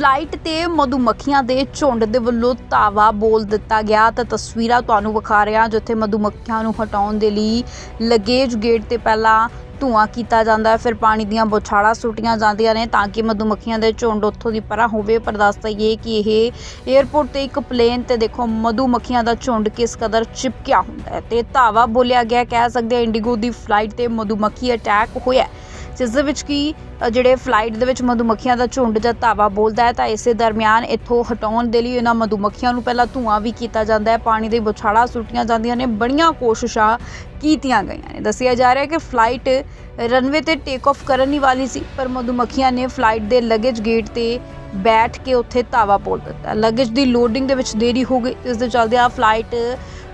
Flight ਤੇ ਮਧੂਮੱਖੀਆਂ ਦੇ ਝੁੰਡ ਦੇ ਵੱਲੋਂ ਧਾਵਾ ਬੋਲ ਦਿੱਤਾ ਗਿਆ। ਤਾਂ ਤਸਵੀਰਾਂ ਤੁਹਾਨੂੰ ਵਿਖਾ ਰਿਹਾ, ਜਿੱਥੇ ਮਧੂਮੱਖੀਆਂ ਨੂੰ ਹਟਾਉਣ ਦੇ ਲਈ ਲਗੇਜ ਗੇਟ ਤੇ ਪਹਿਲਾਂ ਧੂਆਂ ਕੀਤਾ ਜਾਂਦਾ ਹੈ। ਫਿਰ ਪਾਣੀ ਦੀਆਂ ਬੁਛਾੜਾਂ ਸੁੱਟੀਆਂ ਜਾਂਦੀਆਂ ਨੇ ਤਾਂ ਕਿ ਮਧੂਮੱਖੀਆਂ ਦੇ ਝੁੰਡ ਉੱਥੋਂ ਦੀ ਪਰਾਂ ਹੋਵੇ। ਪਰ ਦੱਸ ਦਈਏ ਕਿ ਇਹ 에ਅਰਪੋਰਟ ਤੇ ਇੱਕ ਪਲੇਨ ਤੇ ਦੇਖੋ, ਮਧੂਮੱਖੀਆਂ ਦਾ ਝੁੰਡ ਕਿਸ ਕਦਰ ਚਿਪਕਿਆ ਹੁੰਦਾ ਹੈ। ਤੇ ਧਾਵਾ ਬੋਲਿਆ ਗਿਆ, ਕਹਿ ਸਕਦੇ ਆ ਇੰਡੀਗੋ ਦੀ ਫਲਾਈਟ ਤੇ ਮਧੂਮੱਖੀ ਅਟੈਕ ਹੋਇਆ ਜਿਸ ਦੇ ਵਿੱਚ ਕੀ ਜਿਹੜੇ ਫਲਾਈਟ ਦੇ ਵਿੱਚ ਮਧੂਮੱਖੀਆਂ ਦਾ ਝੁੰਡ ਜਾਂ ਧਾਵਾ ਬੋਲਦਾ ਹੈ, ਤਾਂ ਇਸੇ ਦਰਮਿਆਨ ਇੱਥੋਂ ਹਟਾਉਣ ਦੇ ਲਈ ਇਹਨਾਂ ਮਧੂਮੱਖੀਆਂ ਨੂੰ ਪਹਿਲਾਂ ਧੂਆਂ ਵੀ ਕੀਤਾ ਜਾਂਦਾ ਹੈ। ਪਾਣੀ ਦੇ ਬੁਛਾੜਾਂ ਸੁੱਟੀਆਂ ਜਾਂਦੀਆਂ ਨੇ, ਬੜੀਆਂ ਕੋਸ਼ਿਸ਼ਾਂ ਕੀਤੀਆਂ ਗਈਆਂ ਨੇ। ਦੱਸਿਆ ਜਾ ਰਿਹਾ ਹੈ ਕਿ ਫਲਾਈਟ ਰਨਵੇ ਤੇ ਟੇਕ ਆਫ ਕਰਨ ਹੀ ਵਾਲੀ ਸੀ, ਪਰ ਮਧੂਮੱਖੀਆਂ ਨੇ ਫਲਾਈਟ ਦੇ ਲਗੇਜ ਗੇਟ ਤੇ ਬੈਠ ਕੇ ਉੱਥੇ ਧਾਵਾ ਬੋਲ ਦਿੱਤਾ। ਲਗੇਜ ਦੀ ਲੋਡਿੰਗ ਦੇ ਵਿੱਚ ਦੇਰੀ ਹੋ ਗਈ ਇਸ ਦੇ ਚੱਲਦੇ ਆ ਫਲਾਈਟ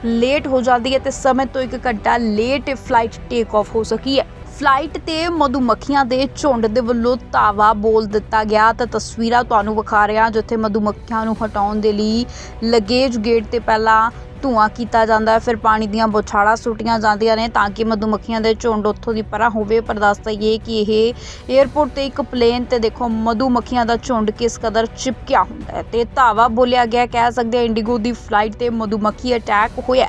ਲੇਟ ਹੋ ਜਾਂਦੀ ਹੈ ਤੇ ਸਮੇਂ ਤੋਂ 1 ਘੰਟਾ ਲੇਟ ਫਲਾਈਟ ਟੇਕ ਆਫ ਹੋ ਸਕੀ ਹੈ। ਫਲਾਈਟ ਤੇ ਮਧੂਮੱਖੀਆਂ ਦੇ ਝੁੰਡ ਦੇ ਵੱਲੋਂ ਧਾਵਾ ਬੋਲ ਦਿੱਤਾ ਗਿਆ ਤਾਂ ਤਸਵੀਰਾਂ ਤੁਹਾਨੂੰ ਵਿਖਾ ਰਿਹਾ ਜਿੱਥੇ ਮਧੂਮੱਖੀਆਂ ਨੂੰ ਹਟਾਉਣ ਦੇ ਲਈ ਲਗੇਜ ਗੇਟ ਤੇ ਪਹਿਲਾਂ ਧੂਆਂ ਕੀਤਾ ਜਾਂਦਾ ਹੈ, ਫਿਰ ਪਾਣੀ ਦੀਆਂ ਬੁਛਾੜਾਂ ਸੁੱਟੀਆਂ ਜਾਂਦੀਆਂ ਨੇ ਤਾਂ ਕਿ ਮਧੂਮੱਖੀਆਂ ਦੇ ਝੁੰਡ ਉੱਥੋਂ ਦੀ ਪਰਾਂ ਹੋਵੇ। ਪਰ ਦੱਸ ਦਈਏ ਕਿ ਇਹ 에ਅਰਪੋਰਟ ਤੇ ਇੱਕ ਪਲੇਨ ਤੇ ਦੇਖੋ, ਮਧੂਮੱਖੀਆਂ ਦਾ ਝੁੰਡ ਕਿਸ ਕਦਰ ਚਿਪਕਿਆ ਹੁੰਦਾ ਹੈ ਤੇ ਧਾਵਾ ਬੋਲਿਆ ਗਿਆ ਕਹਿ ਸਕਦੇ ਆ ਇੰਡੀਗੋ ਦੀ ਫਲਾਈਟ ਤੇ ਮਧੂਮੱਖੀ ਅਟੈਕ ਹੋਇਆ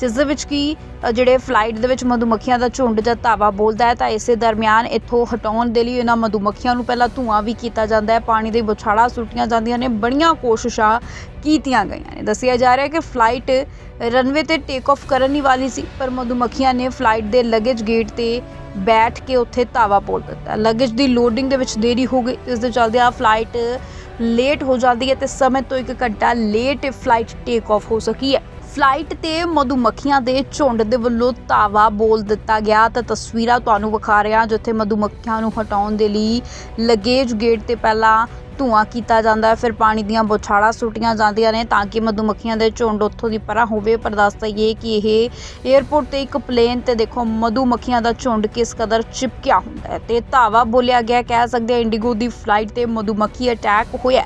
ਜਿਸ ਦੇ ਵਿੱਚ ਕੀ ਜਿਹੜੇ ਫਲਾਈਟ ਦੇ ਵਿੱਚ ਮਧੂਮੱਖੀਆਂ ਦਾ ਝੁੰਡ ਜਾਂ ਧਾਵਾ ਬੋਲਦਾ ਹੈ, ਤਾਂ ਇਸੇ ਦਰਮਿਆਨ ਇੱਥੋਂ ਹਟਾਉਣ ਦੇ ਲਈ ਇਹਨਾਂ ਮਧੂਮੱਖੀਆਂ ਨੂੰ ਪਹਿਲਾਂ ਧੂਆਂ ਵੀ ਕੀਤਾ ਜਾਂਦਾ ਹੈ। ਪਾਣੀ ਦੇ ਬੁਛਾੜਾਂ ਸੁੱਟੀਆਂ ਜਾਂਦੀਆਂ ਨੇ। ਬੜੀਆਂ ਕੋਸ਼ਿਸ਼ਾਂ ਕੀਤੀਆਂ ਗਈਆਂ ਨੇ। ਦੱਸਿਆ ਜਾ ਰਿਹਾ ਹੈ ਕਿ ਫਲਾਈਟ ਰਨਵੇ ਤੇ ਟੇਕ ਆਫ ਕਰਨ ਹੀ ਵਾਲੀ ਸੀ, ਪਰ ਮਧੂਮੱਖੀਆਂ ਨੇ ਫਲਾਈਟ ਦੇ ਲਗੇਜ ਗੇਟ ਤੇ ਬੈਠ ਕੇ ਉੱਥੇ ਧਾਵਾ ਬੋਲ ਦਿੱਤਾ। ਲਗੇਜ ਦੀ ਲੋਡਿੰਗ ਦੇ ਵਿੱਚ ਦੇਰੀ ਹੋ ਗਈ। ਇਸ ਦੇ ਚੱਲਦੇ ਆ ਫਲਾਈਟ ਲੇਟ ਹੋ ਜਾਂਦੀ ਹੈ ਤੇ ਸਮੇਂ ਤੋਂ 1 ਘੰਟਾ ਲੇਟ ਫਲਾਈਟ ਟੇਕ ਆਫ ਹੋ ਸਕੀ ਹੈ। ਫਲਾਈਟ ਤੇ ਮਧੂਮੱਖੀਆਂ ਦੇ ਝੁੰਡ ਦੇ ਵੱਲੋਂ ਧਾਵਾ ਬੋਲ ਦਿੱਤਾ ਗਿਆ। ਤਾਂ ਤਸਵੀਰਾਂ ਤੁਹਾਨੂੰ ਵਿਖਾ ਰਿਹਾ, ਜਿੱਥੇ ਮਧੂਮੱਖੀਆਂ ਨੂੰ ਹਟਾਉਣ ਦੇ ਲਈ ਲਗੇਜ ਗੇਟ ਤੇ ਪਹਿਲਾਂ ਧੂਆਂ ਕੀਤਾ ਜਾਂਦਾ ਹੈ। ਫਿਰ ਪਾਣੀ ਦੀਆਂ ਬੁਛਾੜਾਂ ਸੁੱਟੀਆਂ ਜਾਂਦੀਆਂ ਨੇ ਤਾਂ ਕਿ ਮਧੂਮੱਖੀਆਂ ਦੇ ਝੁੰਡ ਉੱਥੋਂ ਦੀ ਪਰਾਂ ਹੋਵੇ। ਪਰ ਦੱਸ ਦਈਏ ਕਿ ਇਹ 에ਅਰਪੋਰਟ ਤੇ ਇੱਕ ਪਲੇਨ ਤੇ ਦੇਖੋ, ਮਧੂਮੱਖੀਆਂ ਦਾ ਝੁੰਡ ਕਿਸ ਕਦਰ ਚਿਪਕਿਆ ਹੁੰਦਾ ਹੈ ਤੇ ਧਾਵਾ ਬੋਲਿਆ ਗਿਆ। ਕਹਿ ਸਕਦੇ ਆ ਇੰਡੀਗੋ ਦੀ ਫਲਾਈਟ ਤੇ ਮਧੂਮੱਖੀ ਅਟੈਕ ਹੋਇਆ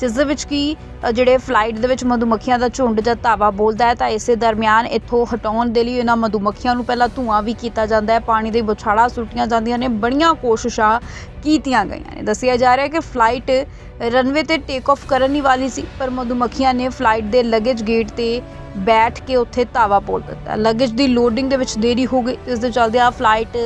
ਜਿਸ ਦੇ ਵਿੱਚ ਕੀ ਜਿਹੜੇ ਫਲਾਈਟ ਦੇ ਵਿੱਚ ਮਧੂਮੱਖੀਆਂ ਦਾ ਝੁੰਡ ਜਾਂ ਧਾਵਾ ਬੋਲਦਾ ਹੈ, ਤਾਂ ਇਸੇ ਦਰਮਿਆਨ ਇੱਥੋਂ ਹਟਾਉਣ ਦੇ ਲਈ ਇਹਨਾਂ ਮਧੂਮੱਖੀਆਂ ਨੂੰ ਪਹਿਲਾਂ ਧੂਆਂ ਵੀ ਕੀਤਾ ਜਾਂਦਾ ਹੈ, ਪਾਣੀ ਦੇ ਬੁਛਾੜਾਂ ਸੁੱਟੀਆਂ ਜਾਂਦੀਆਂ ਨੇ, ਬੜੀਆਂ ਕੋਸ਼ਿਸ਼ਾਂ ਕੀਤੀਆਂ ਗਈਆਂ ਨੇ। ਦੱਸਿਆ ਜਾ ਰਿਹਾ ਹੈ ਕਿ ਫਲਾਈਟ ਰਨਵੇ ਤੇ ਟੇਕ ਆਫ ਕਰਨ ਹੀ ਵਾਲੀ ਸੀ, ਪਰ ਮਧੂਮੱਖੀਆਂ ਨੇ ਫਲਾਈਟ ਦੇ ਲਗੇਜ ਗੇਟ ਤੇ ਬੈਠ ਕੇ ਉੱਥੇ ਧਾਵਾ ਬੋਲ ਦਿੱਤਾ। ਲਗੇਜ ਦੀ ਲੋਡਿੰਗ ਦੇ ਵਿੱਚ ਦੇਰੀ ਹੋ ਗਈ, ਇਸ ਦੇ ਚੱਲਦੇ ਆ ਫਲਾਈਟ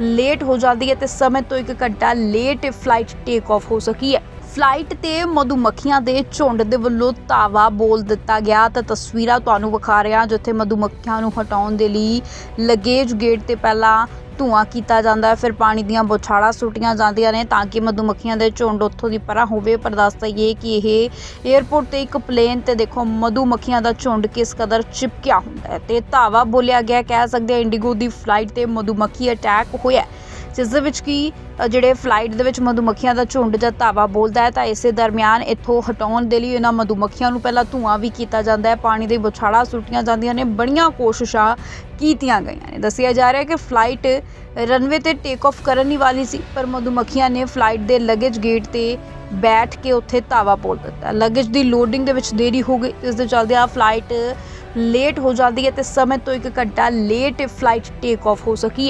ਲੇਟ ਹੋ ਜਾਂਦੀ ਹੈ ਤੇ ਸਮੇਂ ਤੋਂ 1 ਘੰਟਾ ਲੇਟ ਫਲਾਈਟ ਟੇਕ ਆਫ ਹੋ ਸਕੀ ਹੈ। ਫਲਾਈਟ ਤੇ ਮਧੂਮੱਖੀਆਂ ਦੇ ਝੁੰਡ ਦੇ ਵੱਲੋਂ ਧਾਵਾ ਬੋਲ ਦਿੱਤਾ ਗਿਆ ਤਾਂ ਤਸਵੀਰਾਂ ਤੁਹਾਨੂੰ ਵਿਖਾ ਰਿਹਾ ਜਿੱਥੇ ਮਧੂਮੱਖੀਆਂ ਨੂੰ ਹਟਾਉਣ ਦੇ ਲਈ ਲਗੇਜ ਗੇਟ ਤੇ ਪਹਿਲਾਂ ਧੂਆਂ ਕੀਤਾ ਜਾਂਦਾ ਹੈ, ਫਿਰ ਪਾਣੀ ਦੀਆਂ ਬੁਛਾੜਾਂ ਸੁੱਟੀਆਂ ਜਾਂਦੀਆਂ ਨੇ ਤਾਂ ਕਿ ਮਧੂਮੱਖੀਆਂ ਦੇ ਝੁੰਡ ਉੱਥੋਂ ਦੀ ਪਰਾਂ ਹੋਵੇ। ਪਰ ਦੱਸ ਦਈਏ ਕਿ ਇਹ 에ਅਰਪੋਰਟ ਤੇ ਇੱਕ ਪਲੇਨ ਤੇ ਦੇਖੋ, ਮਧੂਮੱਖੀਆਂ ਦਾ ਝੁੰਡ ਕਿਸ ਕਦਰ ਚਿਪਕਿਆ ਹੁੰਦਾ ਹੈ ਤੇ ਧਾਵਾ ਬੋਲਿਆ ਗਿਆ, ਕਹਿ ਸਕਦੇ ਆ ਇੰਡੀਗੋ ਦੀ ਫਲਾਈਟ ਤੇ ਮਧੂਮੱਖੀ ਅਟੈਕ ਹੋਇਆ ਜਿਸ ਦੇ ਵਿੱਚ ਕੀ ਜਿਹੜੇ ਫਲਾਈਟ ਦੇ ਵਿੱਚ ਮਧੂਮੱਖੀਆਂ ਦਾ ਝੁੰਡ ਜਾਂ ਧਾਵਾ ਬੋਲਦਾ ਹੈ, ਤਾਂ ਇਸੇ ਦਰਮਿਆਨ ਇੱਥੋਂ ਹਟਾਉਣ ਦੇ ਲਈ ਇਹਨਾਂ ਮਧੂਮੱਖੀਆਂ ਨੂੰ ਪਹਿਲਾਂ ਧੂਆਂ ਵੀ ਕੀਤਾ ਜਾਂਦਾ ਹੈ, ਪਾਣੀ ਦੇ ਬੁਛਾੜਾਂ ਸੁੱਟੀਆਂ ਜਾਂਦੀਆਂ ਨੇ, ਬੜੀਆਂ ਕੋਸ਼ਿਸ਼ਾਂ ਕੀਤੀਆਂ ਗਈਆਂ ਨੇ। ਦੱਸਿਆ ਜਾ ਰਿਹਾ ਹੈ ਕਿ ਫਲਾਈਟ ਰਨਵੇ ਤੇ ਟੇਕ ਆਫ ਕਰਨ ਹੀ ਵਾਲੀ ਸੀ, ਪਰ ਮਧੂਮੱਖੀਆਂ ਨੇ ਫਲਾਈਟ ਦੇ ਲਗੇਜ ਗੇਟ ਤੇ ਬੈਠ ਕੇ ਉੱਥੇ ਧਾਵਾ ਬੋਲ ਦਿੱਤਾ। ਲਗੇਜ ਦੀ ਲੋਡਿੰਗ ਦੇ ਵਿੱਚ ਦੇਰੀ ਹੋ ਗਈ ਇਸ ਦੇ ਚੱਲਦੇ ਆ ਫਲਾਈਟ ਲੇਟ ਹੋ ਜਾਂਦੀ ਹੈ ਤੇ ਸਮੇਂ ਤੋਂ 1 ਘੰਟਾ ਲੇਟ ਫਲਾਈਟ ਟੇਕ ਆਫ ਹੋ ਸਕੀ ਹੈ।